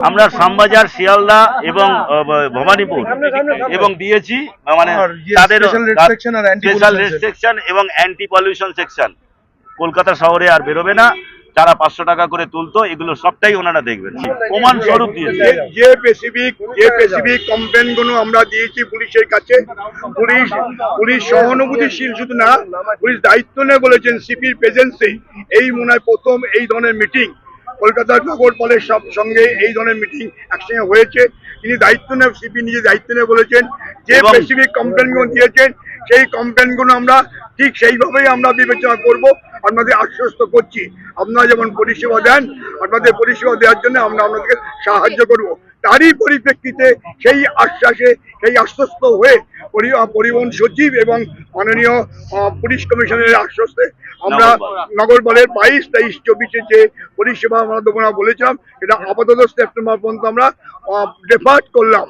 আমরা শ্যামবাজার শিয়ালদা এবং ভবানীপুর এবং দিয়েছি মানে ইয়ে তাদের স্পেশাল রেস্ট্রিকশন এবং অ্যান্টি পলিউশন সেকশন কলকাতা শহরে আর বেরোবে না। যারা পাঁচশো টাকা করে তুলতো এগুলো সবটাই ওনারা দেখবেন। প্রমাণ স্বরূপ দিয়েছে। যে- যে স্পেসিফিক যে স্পেসিফিক কমপ্লেনগুলো আমরা দিয়েছি পুলিশের কাছে পুলিশ পুলিশ সহানুভূতিশীল শুধু না পুলিশ দায়িত্ব নিয়ে বলেছেন সিপির প্রেজেন্সে এই মনে হয় প্রথম এই ধরনের মিটিং কলকাতার নগরপালের সব সঙ্গে এই ধরনের মিটিং একসঙ্গে হয়েছে। তিনি দায়িত্ব নিয়ে সিপি নিজে দায়িত্ব নিয়ে বলেছেন। যে স্পেসিফিক কমপ্লেনগুলো দিয়েছেন সেই কমপ্লেনগুলো আমরা ঠিক সেইভাবেই আমরা বিবেচনা করব আপনাদের আশ্বস্ত করছি। আপনারা যেমন পরিষেবা দেন আপনাদের পরিষেবা দেওয়ার জন্য আমরা আপনাদেরকে সাহায্য করব। তারই পরিপ্রেক্ষিতে সেই আশ্বাসে সেই আশ্বস্ত হয়ে পরিবহন সচিব এবং মাননীয় পুলিশ কমিশনের আশ্বস্তে আমরা নগর বলের বাইশ তেইশ চব্বিশে যে পরিষেবা আমরা দেবো না বলেছিলাম এটা আপাতত সেপ্টেম্বর পর্যন্ত আমরা ডেফার্ট করলাম।